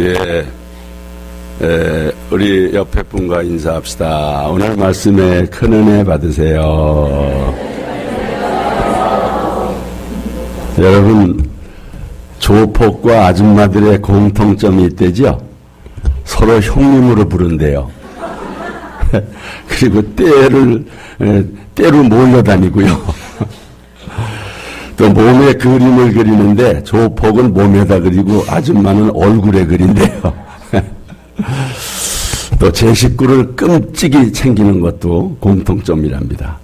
예, 에, 우리 옆에 분과 인사합시다. 오늘 말씀에 큰 은혜 받으세요. 여러분, 조폭과 아줌마들의 공통점이 있대죠? 서로 형님으로 부른대요. 그리고 때를, 에, 때로 몰려다니고요. 또 몸에 그림을 그리는데 조폭은 몸에다 그리고 아줌마는 얼굴에 그린대요. 또 제 식구를 끔찍이 챙기는 것도 공통점이랍니다.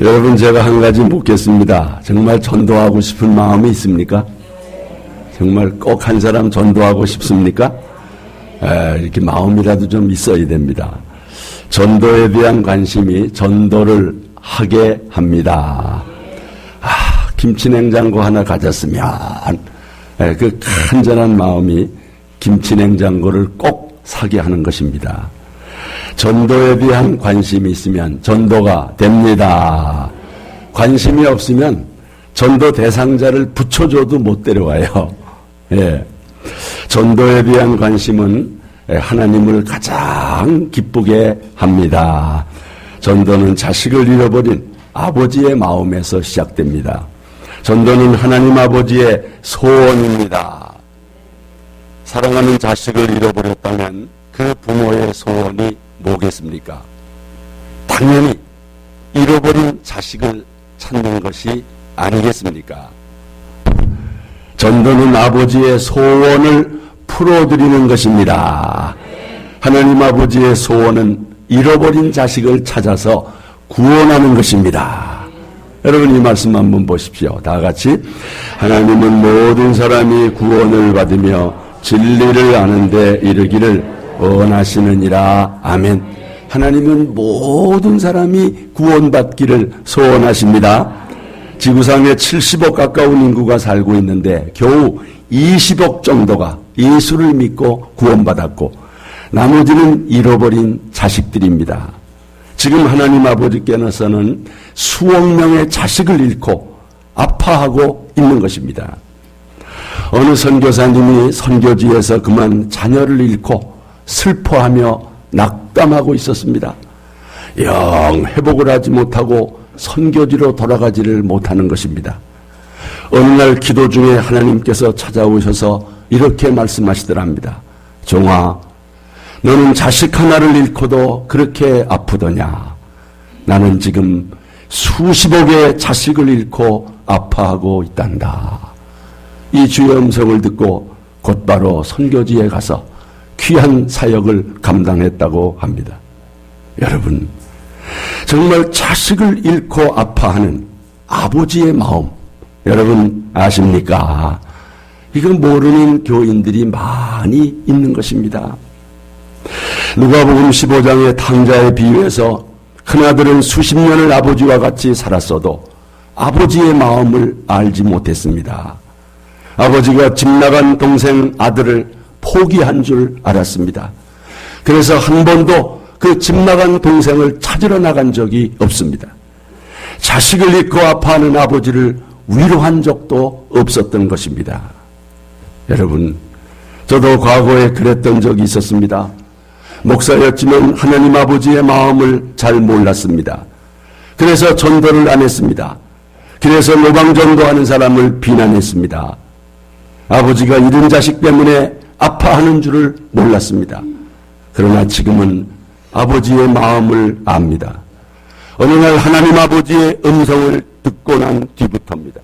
여러분 제가 한 가지 묻겠습니다. 정말 전도하고 싶은 마음이 있습니까? 정말 꼭 한 사람 전도하고 싶습니까? 에, 이렇게 마음이라도 좀 있어야 됩니다. 전도에 대한 관심이 전도를 하게 합니다. 김치냉장고 하나 가졌으면 예, 그 간절한 마음이 김치냉장고를 꼭 사게 하는 것입니다. 전도에 대한 관심이 있으면 전도가 됩니다. 관심이 없으면 전도 대상자를 붙여줘도 못 데려와요. 예. 전도에 대한 관심은 하나님을 가장 기쁘게 합니다. 전도는 자식을 잃어버린 아버지의 마음에서 시작됩니다. 전도는 하나님 아버지의 소원입니다. 사랑하는 자식을 잃어버렸다면 그 부모의 소원이 뭐겠습니까? 당연히 잃어버린 자식을 찾는 것이 아니겠습니까? 전도는 아버지의 소원을 풀어드리는 것입니다. 하나님 아버지의 소원은 잃어버린 자식을 찾아서 구원하는 것입니다. 여러분 이 말씀 한번 보십시오. 다 같이 하나님은 모든 사람이 구원을 받으며 진리를 아는데 이르기를 원하시느니라. 아멘. 하나님은 모든 사람이 구원받기를 소원하십니다. 지구상에 70억 가까운 인구가 살고 있는데 겨우 20억 정도가 예수를 믿고 구원받았고 나머지는 잃어버린 자식들입니다. 지금 하나님 아버지께서는 수억 명의 자식을 잃고 아파하고 있는 것입니다. 어느 선교사님이 선교지에서 그만 자녀를 잃고 슬퍼하며 낙담하고 있었습니다. 영 회복을 하지 못하고 선교지로 돌아가지를 못하는 것입니다. 어느 날 기도 중에 하나님께서 찾아오셔서 이렇게 말씀하시더랍니다. 종아, 너는 자식 하나를 잃고도 그렇게 아프더냐? 나는 지금 수십억의 자식을 잃고 아파하고 있단다. 이 주의 음성을 듣고 곧바로 선교지에 가서 귀한 사역을 감당했다고 합니다. 여러분, 정말 자식을 잃고 아파하는 아버지의 마음, 여러분 아십니까? 이건 모르는 교인들이 많이 있는 것입니다. 누가복음 15장의 탕자의 비유에서 큰아들은 수십 년을 아버지와 같이 살았어도 아버지의 마음을 알지 못했습니다. 아버지가 집 나간 동생 아들을 포기한 줄 알았습니다. 그래서 한 번도 그 집 나간 동생을 찾으러 나간 적이 없습니다. 자식을 잃고 아파하는 아버지를 위로한 적도 없었던 것입니다. 여러분, 저도 과거에 그랬던 적이 있었습니다. 목사였지만 하나님 아버지의 마음을 잘 몰랐습니다. 그래서 전도를 안 했습니다. 그래서 노방전도하는 사람을 비난했습니다. 아버지가 잃은 자식 때문에 아파하는 줄을 몰랐습니다. 그러나 지금은 아버지의 마음을 압니다. 어느 날 하나님 아버지의 음성을 듣고 난 뒤부터입니다.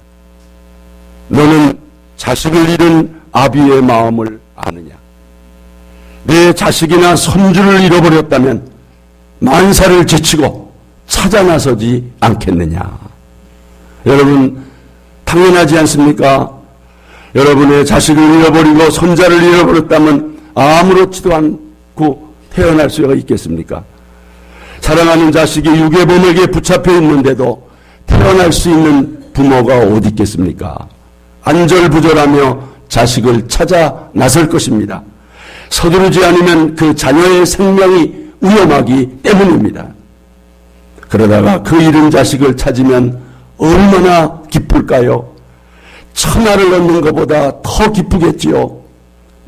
너는 자식을 잃은 아비의 마음을 아느냐? 내 자식이나 손주를 잃어버렸다면 만사를 제치고 찾아 나서지 않겠느냐. 여러분, 당연하지 않습니까? 여러분의 자식을 잃어버리고 손자를 잃어버렸다면 아무렇지도 않고 태어날 수가 있겠습니까? 사랑하는 자식이 유괴범에게 붙잡혀 있는데도 태어날 수 있는 부모가 어디 있겠습니까? 안절부절하며 자식을 찾아 나설 것입니다. 서두르지 않으면 그 자녀의 생명이 위험하기 때문입니다. 그러다가 그 잃은 자식을 찾으면 얼마나 기쁠까요? 천하를 얻는 것보다 더 기쁘겠지요.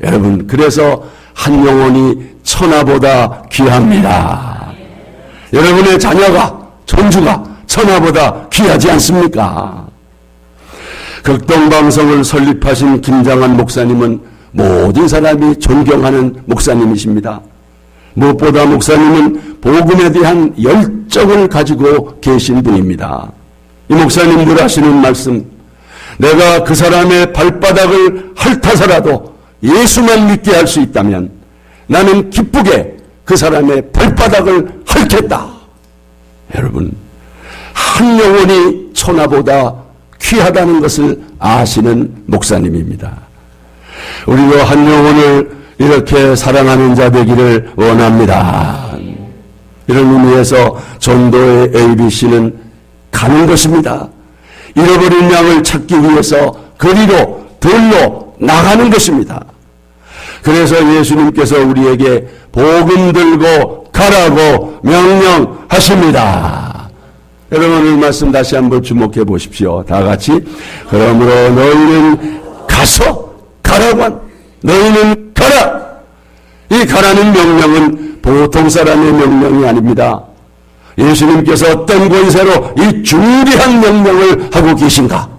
여러분, 그래서 한 영혼이 천하보다 귀합니다. 여러분의 자녀가, 존주가 천하보다 귀하지 않습니까? 극동방송을 설립하신 김장한 목사님은 모든 사람이 존경하는 목사님이십니다. 무엇보다 목사님은 복음에 대한 열정을 가지고 계신 분입니다. 이 목사님들 하시는 말씀, 내가 그 사람의 발바닥을 핥아서라도 예수만 믿게 할 수 있다면 나는 기쁘게 그 사람의 발바닥을 핥겠다. 여러분, 한 영혼이 천하보다 귀하다는 것을 아시는 목사님입니다. 우리도 한 영혼을 이렇게 사랑하는 자 되기를 원합니다. 이런 의미에서 전도의 ABC는 가는 것입니다. 잃어버린 양을 찾기 위해서 거리로 들로 나가는 것입니다. 그래서 예수님께서 우리에게 복음 들고 가라고 명령하십니다. 여러분 오늘 말씀 다시 한번 주목해 보십시오. 다 같이 그러므로 너희는 가서 가라고 한 너희는 가라. 이 가라는 명령은 보통 사람의 명령이 아닙니다. 예수님께서 어떤 권세로 이 중대한 명령을 하고 계신가?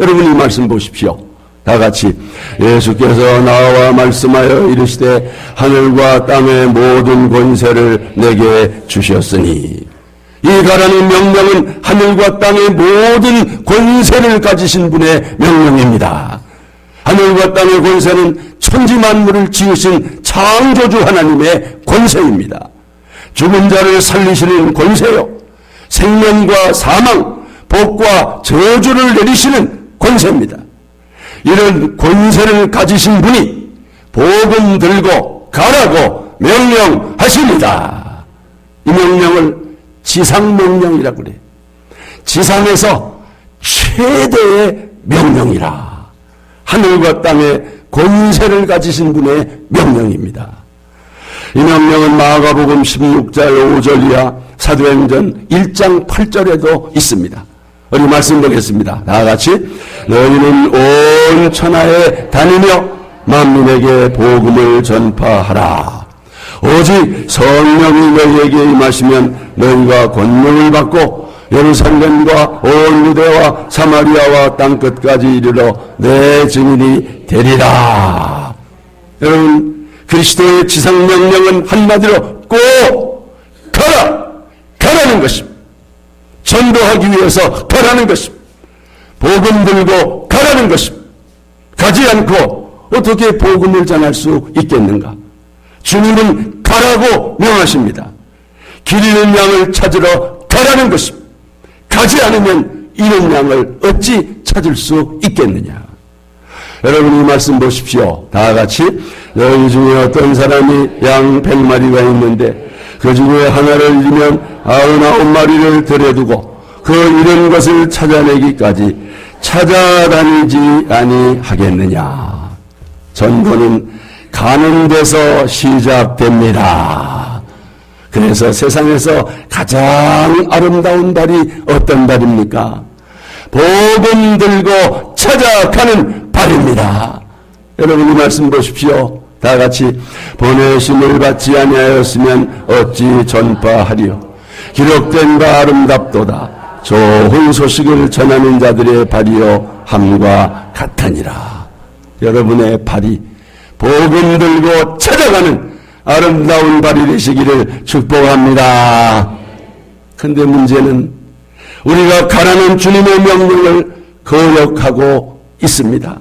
여러분 이 말씀 보십시오. 다 같이 예수께서 나와 말씀하여 이르시되 하늘과 땅의 모든 권세를 내게 주셨으니 이 가라는 명령은 하늘과 땅의 모든 권세를 가지신 분의 명령입니다. 하늘과 땅의 권세는 천지 만물을 지으신 창조주 하나님의 권세입니다. 죽은 자를 살리시는 권세요. 생명과 사망, 복과 저주를 내리시는 권세입니다. 이런 권세를 가지신 분이 복음 들고 가라고 명령하십니다. 이 명령을 지상명령이라고 그래. 지상에서 최대의 명령이라. 하늘과 땅의 권세를 가지신 분의 명령입니다. 이 명령은 마가복음 16절 5절 이하 사도행전 1장 8절에도 있습니다. 우리 말씀 보겠습니다. 다 같이 너희는 온 천하에 다니며 만민에게 복음을 전파하라. 오직 성령이 너희에게 임하시면 너희가 권능을 받고 예루살렘과 온 유대와 사마리아와 땅끝까지 이르러 내 증인이 되리라. 여러분 그리스도의 지상 명령은 한마디로 꼭 가라 가라는 것입니다. 전도하기 위해서 가라는 것입니다. 복음 들고 가라는 것입니다. 가지 않고 어떻게 복음을 전할 수 있겠는가? 주님은 가라고 명하십니다. 길 잃는 양을 찾으러 가라는 것입니다. 가지 않으면 잃은 양을 어찌 찾을 수 있겠느냐? 여러분 이 말씀 보십시오. 다 같이 너희 중에 어떤 사람이 양 백마리가 있는데 그 중에 하나를 잃으면 아흔아홉 마리를 들여두고 그 잃은 것을 찾아내기까지 찾아다니지 아니하겠느냐. 전도는 가는 데서 시작됩니다. 그래서 세상에서 가장 아름다운 달이 어떤 달입니까? 복음 들고 찾아가는 발입니다. 여러분 이 말씀 보십시오. 다 같이 보내심을 받지 아니하였으면 어찌 전파하리요. 기록된 바 아름답도다. 좋은 소식을 전하는 자들의 발이요 함과 같으니라. 여러분의 발이 복음 들고 찾아가는 아름다운 발이 되시기를 축복합니다. 근데 문제는 우리가 가라는 주님의 명령을 거역하고 있습니다.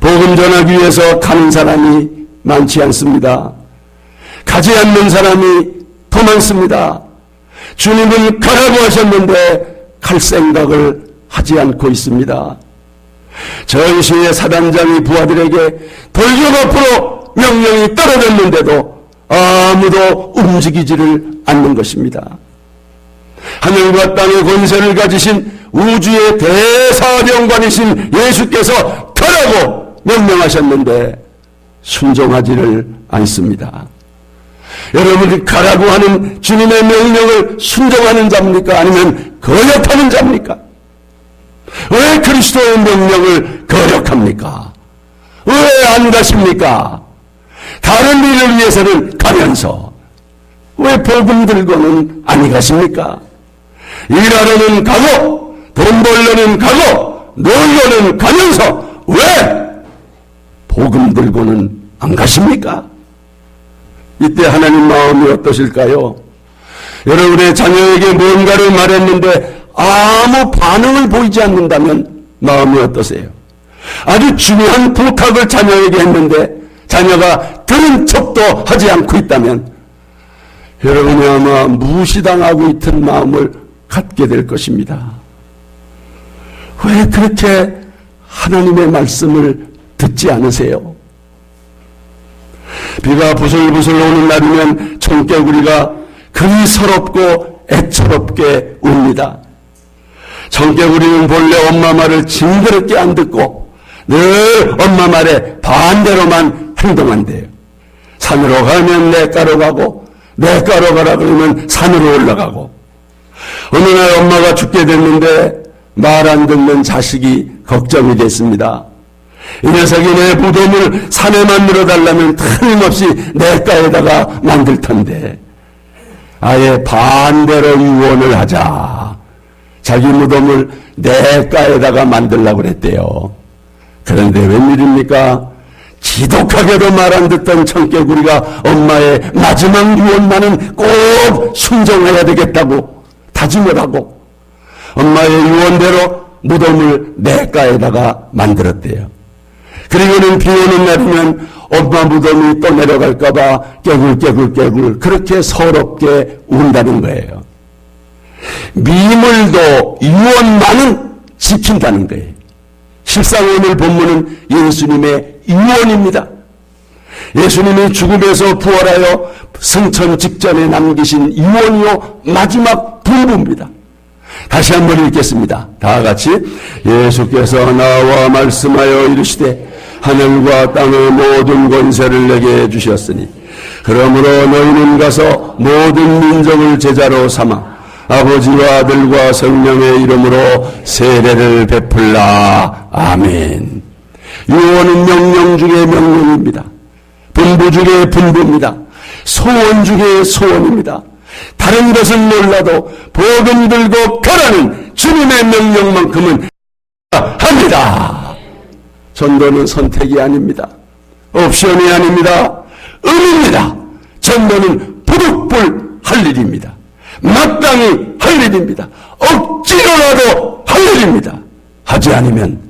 복음 전하기 위해서 가는 사람이 많지 않습니다. 가지 않는 사람이 더 많습니다. 주님은 가라고 하셨는데 갈 생각을 하지 않고 있습니다. 전시의 사단장이 부하들에게 돌격 앞으로 명령이 떨어졌는데도 아무도 움직이지를 않는 것입니다. 하늘과 땅의 권세를 가지신 우주의 대사령관이신 예수께서 가라고 명령하셨는데 순종하지를 않습니다. 여러분이 가라고 하는 주님의 명령을 순종하는 자입니까? 아니면 거역하는 자입니까? 왜 그리스도의 명령을 거역합니까? 왜 안 가십니까? 다른 일을 위해서는 가면서 왜 복음 들고는 안 가십니까? 일하러는 가고 돈 벌려는 가고 놀러는 가면서 왜 복음 들고는 안 가십니까? 이때 하나님 마음이 어떠실까요? 여러분의 자녀에게 뭔가를 말했는데 아무 반응을 보이지 않는다면 마음이 어떠세요? 아주 중요한 부탁을 자녀에게 했는데 자녀가 들은 척도 하지 않고 있다면 여러분이 아마 무시당하고 있던 마음을 갖게 될 것입니다. 왜 그렇게 하나님의 말씀을 듣지 않으세요? 비가 부슬부슬 오는 날이면 청개구리가 그리 서럽고 애처롭게 웁니다. 청개구리는 본래 엄마 말을 징그럽게 안 듣고 늘 엄마 말에 반대로만 행동한대요. 산으로 가면 내가로 가고 내가로 가라 그러면 산으로 올라가고 어느 날 엄마가 죽게 됐는데 말 안 듣는 자식이 걱정이 됐습니다. 이 녀석이 내 무덤을 산에 만들어 달라면 틀림없이 내가에다가 만들 텐데 아예 반대로 유언을 하자. 자기 무덤을 내가에다가 만들라고 그랬대요. 그런데 웬일입니까? 지독하게도 말 안 듣던 청개구리가 엄마의 마지막 유언만은 꼭 순종해야 되겠다고 다짐을 하고 엄마의 유언대로 무덤을 내가에다가 만들었대요. 그리고는 비 오는 날이면 엄마 무덤이 또 내려갈까봐 깨굴깨굴깨굴 그렇게 서럽게 운다는 거예요. 미물도 유언만은 지킨다는 거예요. 실상 오늘 본문은 예수님의 유언입니다. 예수님이 죽음에서 부활하여 승천 직전에 남기신 유언이요 마지막 불부입니다. 다시 한번 읽겠습니다. 다 같이 예수께서 나와 말씀하여 이르시되 하늘과 땅의 모든 권세를 내게 주셨으니 그러므로 너희는 가서 모든 민족을 제자로 삼아 아버지와 아들과 성령의 이름으로 세례를 베풀라. 아멘. 유언은 명령 중의 명령입니다. 분부 중의 분부입니다. 소원 중의 소원입니다. 다른 것은 몰라도 복음 들고 가라는 주님의 명령만큼은 합니다. 전도는 선택이 아닙니다. 옵션이 아닙니다. 은입니다. 전도는 부득불 할 일입니다. 마땅히 할 일입니다. 억지로라도 할 일입니다. 하지 않으면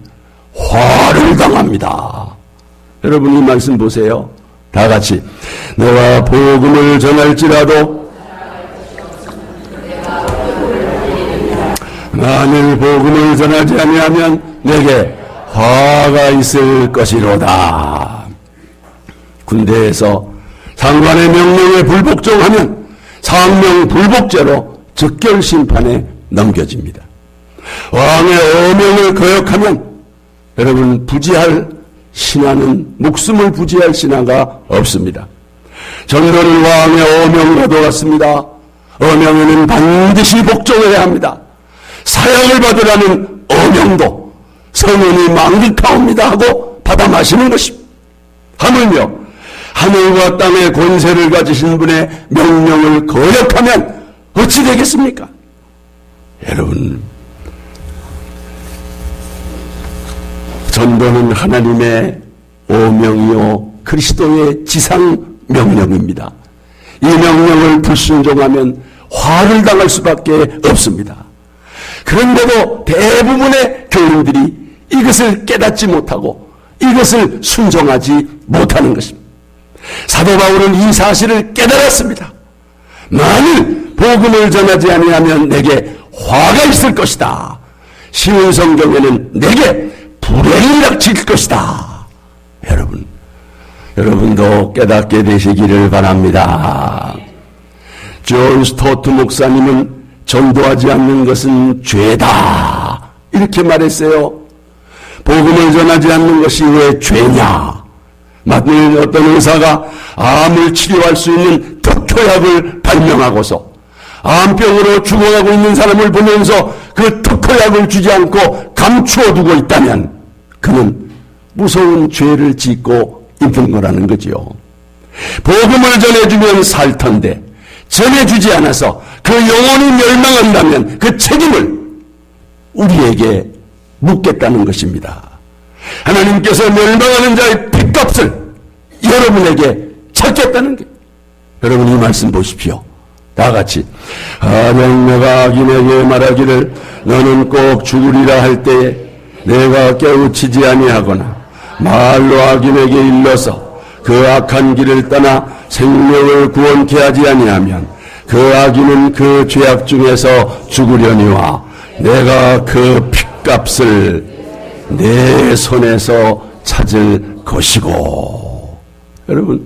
화를 당합니다. 여러분 이 말씀 보세요. 다 같이 내가 복음을 전할지라도 만일 복음을 전하지 아니하면 내게 화가 있을 것이로다. 군대에서 상관의 명령에 불복종하면 상명 불복죄로 즉결 심판에 넘겨집니다. 왕의 어명을 거역하면 여러분 부지할 신하는 목숨을 부지할 신하가 없습니다. 전도는 왕의 어명으로 돌았습니다. 어명에는 반드시 복종해야 합니다. 사형을 받으라는 어명도 성은이 망극하옵니다 하고 받아 마시는 것입니다. 하물며 하늘과 땅의 권세를 가지신 분의 명령을 거역하면 어찌 되겠습니까? 여러분, 전도는 하나님의 오명이요 그리스도의 지상 명령입니다. 이 명령을 불순종하면 화를 당할 수밖에 없습니다. 그런데도 대부분의 교인들이 이것을 깨닫지 못하고 이것을 순종하지 못하는 것입니다. 사도 바울은 이 사실을 깨달았습니다. 만일 복음을 전하지 아니하면 내게 화가 있을 것이다. 쉬운 성경에는 내게 불행이 닥칠 것이다. 여러분, 여러분도 깨닫게 되시기를 바랍니다. 존 스토트 목사님은 전도하지 않는 것은 죄다. 이렇게 말했어요. 복음을 전하지 않는 것이 왜 죄냐? 만일 어떤 의사가 암을 치료할 수 있는 특효약을 발명하고서 암병으로 죽어가고 있는 사람을 보면서 그 특효약을 주지 않고 감추어 두고 있다면 그는 무서운 죄를 짓고 있는 거라는 거지요. 복음을 전해주면 살 텐데 전해주지 않아서 그 영혼이 멸망한다면 그 책임을 우리에게 묻겠다는 것입니다. 하나님께서 멸망하는 자의 핏값을 여러분에게 찾겠다는 게 여러분 이 말씀 보십시오. 다 같이 하명 내가 악인에게 말하기를 너는 꼭 죽으리라 할 때에 내가 깨우치지 아니하거나 말로 악인에게 일러서 그 악한 길을 떠나 생명을 구원케 하지 아니하면 그 악인은 그 죄악 중에서 죽으려니와 내가 그 핏값을 내 손에서 찾을 것이고 여러분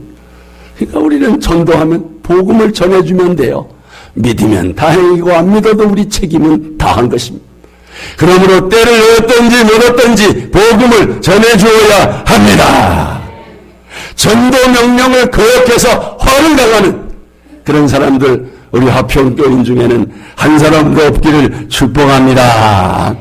그러니까 우리는 전도하면 복음을 전해주면 돼요. 믿으면 다행이고 안 믿어도 우리 책임은 다 한 것입니다. 그러므로 때를 얻든지 못 얻든지 복음을 전해주어야 합니다. 전도 명령을 거역해서 화를 당하는 그런 사람들 우리 화평교인 중에는 한 사람도 없기를 축복합니다.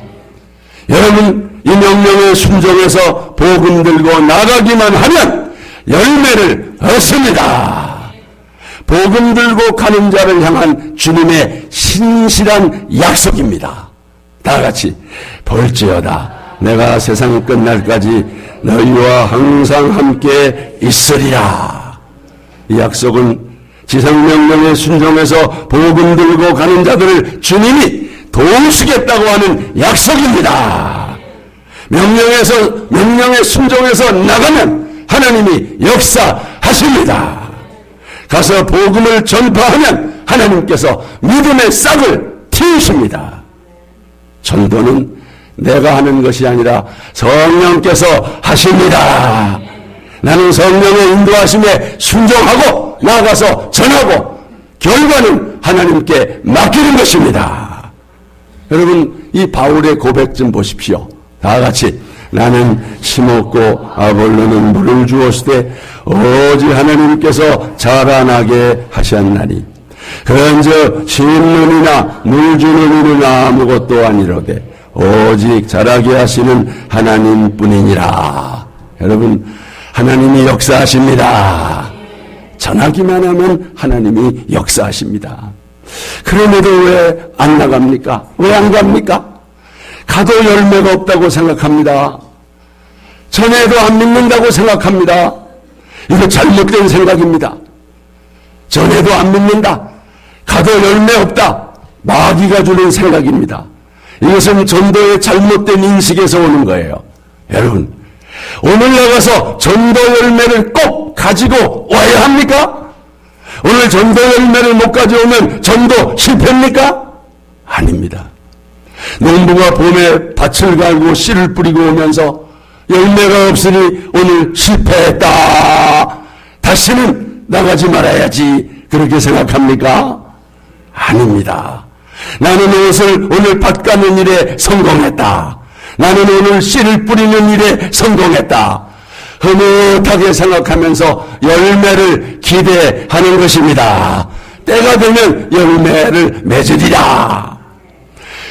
여러분 이 명령에 순종해서 복음 들고 나가기만 하면 열매를 얻습니다. 복음 들고 가는 자를 향한 주님의 신실한 약속입니다. 다 같이 볼지어다 내가 세상 끝날까지 너희와 항상 함께 있으리라. 이 약속은 지상명령에 순종해서 복음 들고 가는 자들을 주님이 도우시겠다고 하는 약속입니다. 명령에서 명령에 순종해서 나가면 하나님이 역사하십니다. 가서 복음을 전파하면 하나님께서 믿음의 싹을 틔우십니다. 전도는 내가 하는 것이 아니라 성령께서 하십니다. 나는 성령의 인도하심에 순종하고 나아가서 전하고 결과는 하나님께 맡기는 것입니다. 여러분 이 바울의 고백 좀 보십시오. 다 같이 나는 심었고 아볼로는 물을 주었으되 오직 하나님께서 자라나게 하셨나니 그런저 심는이나 물 주는 이는 아무것도 아니로되 오직 자라게 하시는 하나님뿐이니라. 여러분 하나님이 역사하십니다. 전하기만 하면 하나님이 역사하십니다. 그럼에도 왜 안 나갑니까? 왜 안 갑니까? 가도 열매가 없다고 생각합니다. 전에도 안 믿는다고 생각합니다. 이거 잘못된 생각입니다. 전에도 안 믿는다. 가도 열매 없다. 마귀가 주는 생각입니다. 이것은 전도의 잘못된 인식에서 오는 거예요. 여러분, 오늘 나가서 전도 열매를 꼭 가지고 와야 합니까? 오늘 전도 열매를 못 가져오면 전도 실패입니까? 아닙니다. 농부가 봄에 밭을 갈고 씨를 뿌리고 오면서 열매가 없으니 오늘 실패했다. 다시는 나가지 말아야지. 그렇게 생각합니까? 아닙니다. 나는 이것을 오늘 밭 가는 일에 성공했다. 나는 오늘 씨를 뿌리는 일에 성공했다. 흐뭇하게 생각하면서 열매를 기대하는 것입니다. 때가 되면 열매를 맺으리라.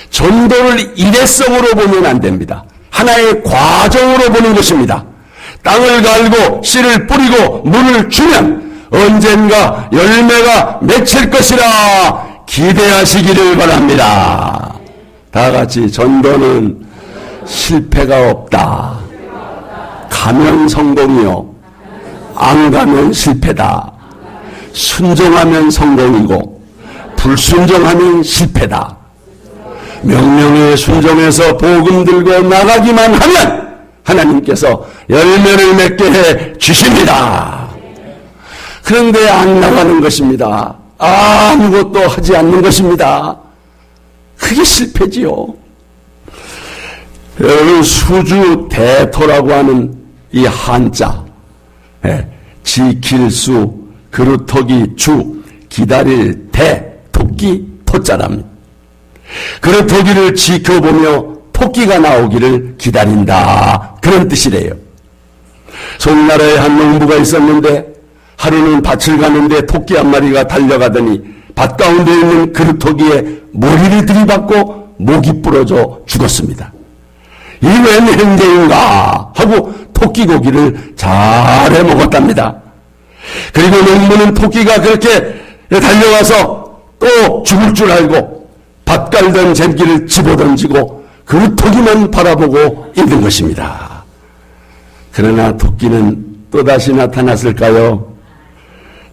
전도를 일회성으로 보면 안 됩니다. 하나의 과정으로 보는 것입니다. 땅을 갈고 씨를 뿌리고 물을 주면 언젠가 열매가 맺힐 것이라 기대하시기를 바랍니다. 다 같이 전도는 실패가 없다. 가면 성공이요. 안 가면 실패다. 순종하면 성공이고 불순종하면 실패다. 명령에 순종해서 복음 들고 나가기만 하면 하나님께서 열매를 맺게 해 주십니다. 그런데 안 나가는 것입니다. 아무것도 하지 않는 것입니다. 그게 실패지요. 여러분 수주 대토라고 하는 이 한자 예, 지킬 수 그루터기 주 기다릴 대 토끼 토자랍니다. 그런 토기를 지켜보며 토끼가 나오기를 기다린다. 그런 뜻이래요. 송나라에 한 농부가 있었는데 하루는 밭을 가는데 토끼 한 마리가 달려가더니 밭 가운데 있는 그릇토기에 머리를 들이받고 목이 부러져 죽었습니다. 이 웬 행동인가 하고 토끼 고기를 잘 해 먹었답니다. 그리고 농부는 토끼가 그렇게 달려와서 또 죽을 줄 알고 밭 깔던 잼기를 집어던지고 그 토끼만 바라보고 있는 것입니다. 그러나 토끼는 또다시 나타났을까요?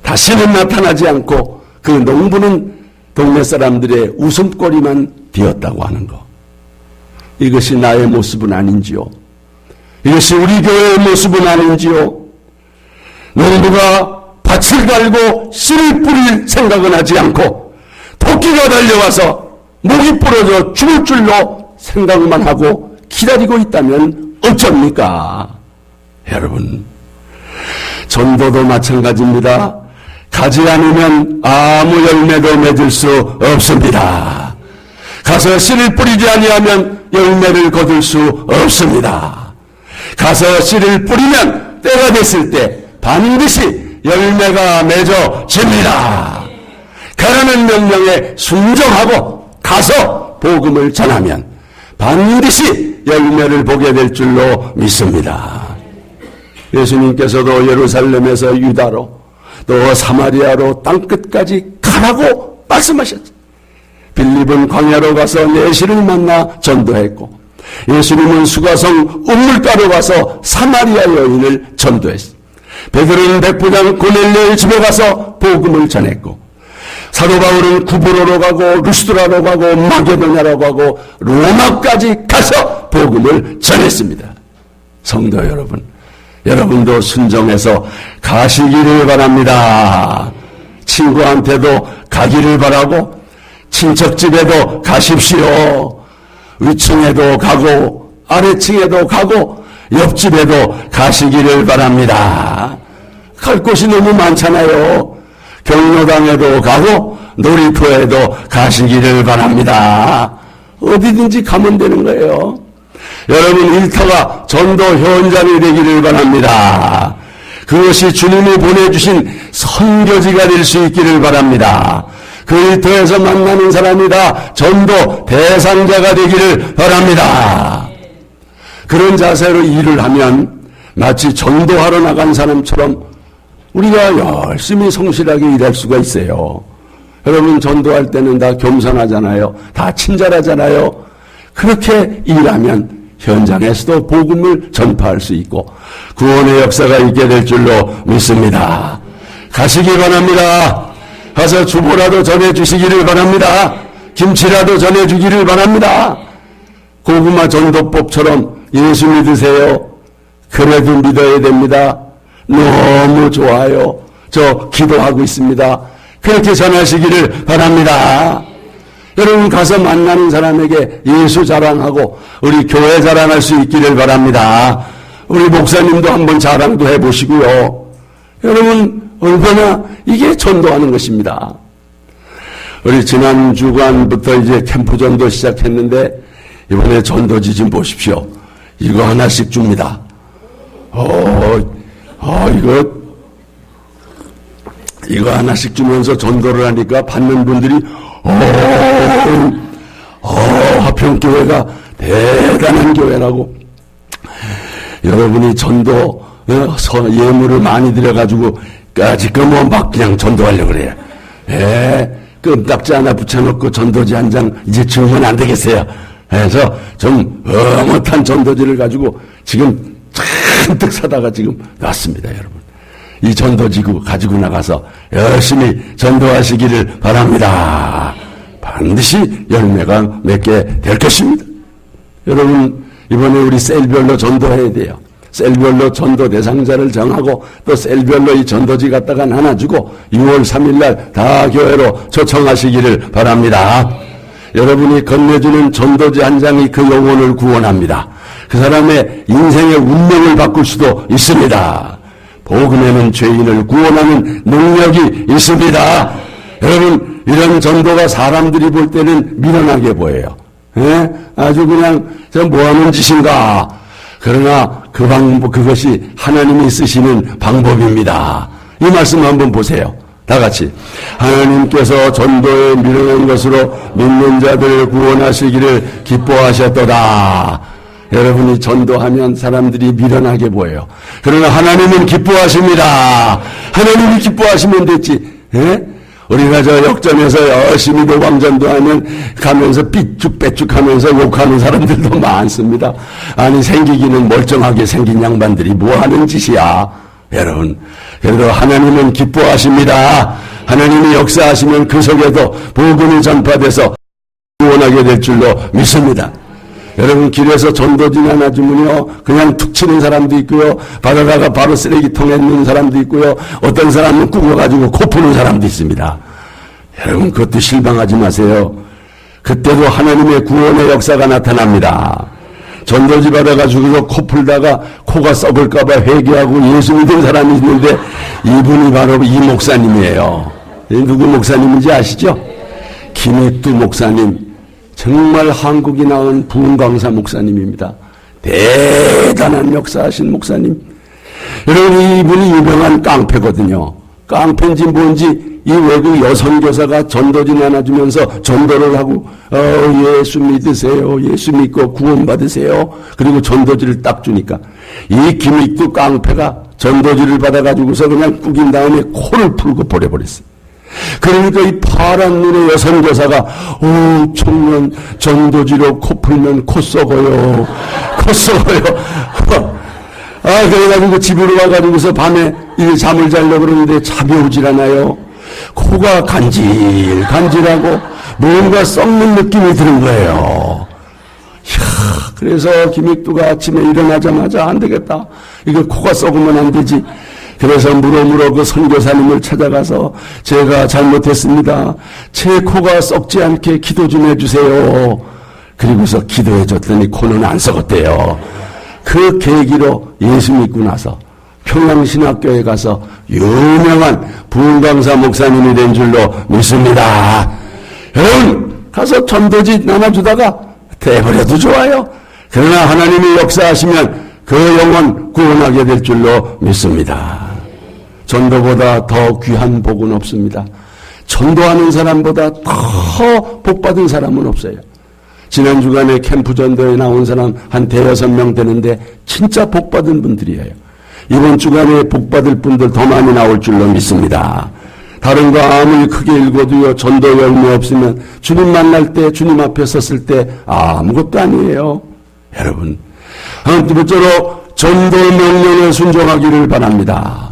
다시는 나타나지 않고 그 농부는 동네 사람들의 웃음거리만 되었다고 하는 것. 이것이 나의 모습은 아닌지요? 이것이 우리 교회의 모습은 아닌지요? 농부가 밭을 갈고 씨를 뿌릴 생각은 하지 않고 토끼가 달려와서 목이 부러져 죽을 줄로 생각만 하고 기다리고 있다면 어쩝니까? 여러분, 전도도 마찬가지입니다. 가지 않으면 아무 열매도 맺을 수 없습니다. 가서 씨를 뿌리지 아니하면 열매를 거둘 수 없습니다. 가서 씨를 뿌리면 때가 됐을 때 반드시 열매가 맺어집니다. 가라는 명령에 순종하고 가서 복음을 전하면 반드시 열매를 보게 될 줄로 믿습니다. 예수님께서도 예루살렘에서 유다로 또 사마리아로 땅끝까지 가라고 말씀하셨죠. 빌립은 광야로 가서 내시를 만나 전도했고 예수님은 수가성 우물가로 가서 사마리아 여인을 전도했습니다. 베드로는 백부장 고넬료의 집에 가서 복음을 전했고 사도 바울은 구브로로 가고 루스드라로 가고 마게도냐로 가고 로마까지 가서 복음을 전했습니다. 성도 여러분, 여러분도 순종해서 가시기를 바랍니다. 친구한테도 가기를 바라고 친척 집에도 가십시오. 위층에도 가고 아래층에도 가고 옆집에도 가시기를 바랍니다. 갈 곳이 너무 많잖아요. 경로당에도 가고 놀이터에도 가시기를 바랍니다. 어디든지 가면 되는 거예요. 여러분 일터가 전도 현장이 되기를 바랍니다. 그것이 주님이 보내주신 선교지가 될 수 있기를 바랍니다. 그 일터에서 만나는 사람이 다 전도 대상자가 되기를 바랍니다. 그런 자세로 일을 하면 마치 전도하러 나간 사람처럼 우리가 열심히 성실하게 일할 수가 있어요. 여러분 전도할 때는 다 겸손하잖아요. 다 친절하잖아요. 그렇게 일하면 현장에서도 복음을 전파할 수 있고 구원의 역사가 있게 될 줄로 믿습니다. 가시기 바랍니다. 가서 주보라도 전해주시기를 바랍니다. 김치라도 전해주기를 바랍니다. 고구마 전도법처럼 예수 믿으세요. 그래도 믿어야 됩니다. 너무 좋아요. 저 기도하고 있습니다. 그렇게 전하시기를 바랍니다. 여러분 가서 만나는 사람에게 예수 자랑하고 우리 교회 자랑할 수 있기를 바랍니다. 우리 목사님도 한번 자랑도 해보시고요. 여러분 얼마나 이게 전도하는 것입니다. 우리 지난 주간부터 이제 캠프 전도 시작했는데 이번에 전도지 좀 보십시오. 이거 하나씩 줍니다. 어, 어 이거 이거 하나씩 주면서 전도를 하니까 받는 분들이 어, 어 화평교회가 대단한 교회라고 여러분이 전도 어, 예물을 많이 들여가지고 지금 뭐막 그냥 전도하려고 그래요. 예, 끔딱지 하나 붙여놓고 전도지 한 장 이제 주면 안 되겠어요. 그래서 좀 어뭇한 전도지를 가지고 지금 잔뜩 사다가 지금 왔습니다, 여러분. 이 전도지구 가지고 나가서 열심히 전도하시기를 바랍니다. 반드시 열매가 맺게 될 것입니다. 여러분, 이번에 우리 셀별로 전도해야 돼요. 셀별로 전도 대상자를 정하고 또 셀별로 이 전도지 갖다가 나눠주고 6월 3일날 다 교회로 초청하시기를 바랍니다. 여러분이 건네주는 전도지 한 장이 그 영혼을 구원합니다. 그 사람의 인생의 운명을 바꿀 수도 있습니다. 복음에는 죄인을 구원하는 능력이 있습니다. 여러분 이런 전도가 사람들이 볼 때는 미련하게 보여요. 예? 아주 그냥 저 뭐하는 짓인가. 그러나 그 방법 그것이 하나님이 쓰시는 방법입니다. 이 말씀 한번 보세요. 다 같이 하나님께서 전도에 미련한 것으로 믿는 자들을 구원하시기를 기뻐하셨도다. 여러분이 전도하면 사람들이 미련하게 보여요. 그러나 하나님은 기뻐하십니다. 하나님이 기뻐하시면 됐지. 예? 우리가 저 역전에서 열심히 대광전도 하면 가면서 삐쭉빼쭉 하면서 욕하는 사람들도 많습니다. 아니 생기기는 멀쩡하게 생긴 양반들이 뭐 하는 짓이야. 여러분, 그래도 하나님은 기뻐하십니다. 하나님이 역사하시면 그 속에도 복음이 전파돼서 구원하게 될 줄로 믿습니다. 여러분 길에서 전도진 하나 주면요. 그냥 툭 치는 사람도 있고요. 바다다가 바로 쓰레기통에 넣는 사람도 있고요. 어떤 사람은 꾸겨가지고 코 푸는 사람도 있습니다. 여러분 그것도 실망하지 마세요. 그때도 하나님의 구원의 역사가 나타납니다. 전도지 받아가지고 코 풀다가 코가 썩을까봐 회개하고 예수 믿은 사람이 있는데 이분이 바로 이 목사님이에요. 누구 목사님인지 아시죠? 김익두 목사님 정말 한국이 낳은 부흥강사 목사님입니다. 대단한 역사하신 목사님. 여러분 이분이 유명한 깡패거든요. 깡패인지 뭔지 이 외국 여성 교사가 전도진 하나 주면서 전도를 하고 어, 예수 믿으세요. 예수 믿고 구원 받으세요. 그리고 전도지를 딱 주니까 이 김익두 깡패가 전도지를 받아가지고서 그냥 꾸긴 다음에 코를 풀고 버려버렸어요. 그러니까 이 파란 눈의 여성 교사가 오 청년 전도지로 코 풀면 코 썩어요. 코 썩어요. 아 그래가지고 집으로 와가지고서 밤에 이 잠을 자려고 그러는데 잠이 오질 않아요. 코가 간질 간질하고 뭔가 썩는 느낌이 드는 거예요. 이야, 그래서 김익두가 아침에 일어나자마자 안 되겠다. 이거 코가 썩으면 안 되지 그래서 물어물어 그 선교사님을 찾아가서 제가 잘못했습니다. 제 코가 썩지 않게 기도 좀 해주세요. 그리고서 기도해 줬더니 코는 안 썩었대요. 그 계기로 예수 믿고 나서 평양신학교에 가서 유명한 부흥강사 목사님이 된 줄로 믿습니다. 여러분 가서 전도지 나눠주다가 돼버려도 좋아요. 그러나 하나님이 역사하시면 그 영혼 구원하게 될 줄로 믿습니다. 전도보다 더 귀한 복은 없습니다. 전도하는 사람보다 더 복받은 사람은 없어요. 지난 주간에 캠프 전도에 나온 사람 한 대여섯 명 되는데 진짜 복받은 분들이에요. 이번 주간에 복받을 분들 더 많이 나올 줄로 믿습니다. 다른 거 아무리 크게 읽어도요, 전도 열매 없으면 주님 만날 때, 주님 앞에 섰을 때 아무것도 아니에요. 여러분, 한 번째로 전도 명령에 순종하기를 바랍니다.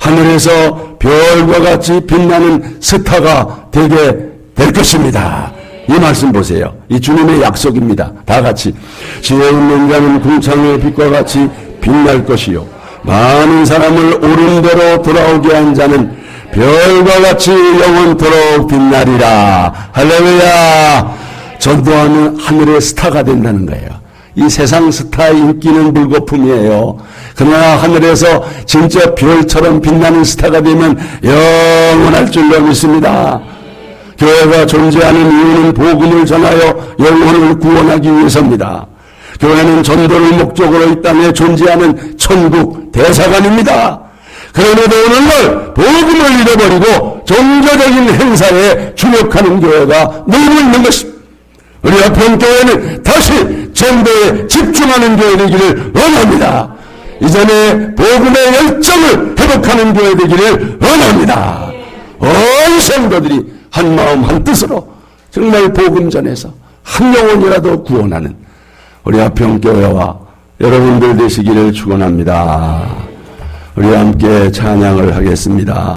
하늘에서 별과 같이 빛나는 스타가 되게 될 것입니다. 이 말씀 보세요. 이 주님의 약속입니다. 다 같이 지혜 있는 자는 궁창의 빛과 같이 빛날 것이요 많은 사람을 옳은 대로 돌아오게 한 자는 별과 같이 영원토록 빛나리라. 할렐루야. 전도하는 하늘의 스타가 된다는 거예요. 이 세상 스타의 인기는 물거품이에요. 그러나 하늘에서 진짜 별처럼 빛나는 스타가 되면 영원할 줄로 믿습니다. 교회가 존재하는 이유는 복음을 전하여 영혼을 구원하기 위해서입니다. 교회는 전도를 목적으로 이 땅에 존재하는 천국 대사관입니다. 그럼에도 오늘날 복음을 잃어버리고 종교적인 행사에 주력하는 교회가 너무 있는 것입니다. 우리 아평교회는 다시 전도에 집중하는 교회 되기를 원합니다. 이전에 복음의 열정을 회복하는 교회 되기를 원합니다. 온 성도들이 한 마음 한 뜻으로 정말 복음 전에서 한 영혼이라도 구원하는 우리 아평교회와 여러분들 되시기를 축원합니다. 우리 함께 찬양을 하겠습니다.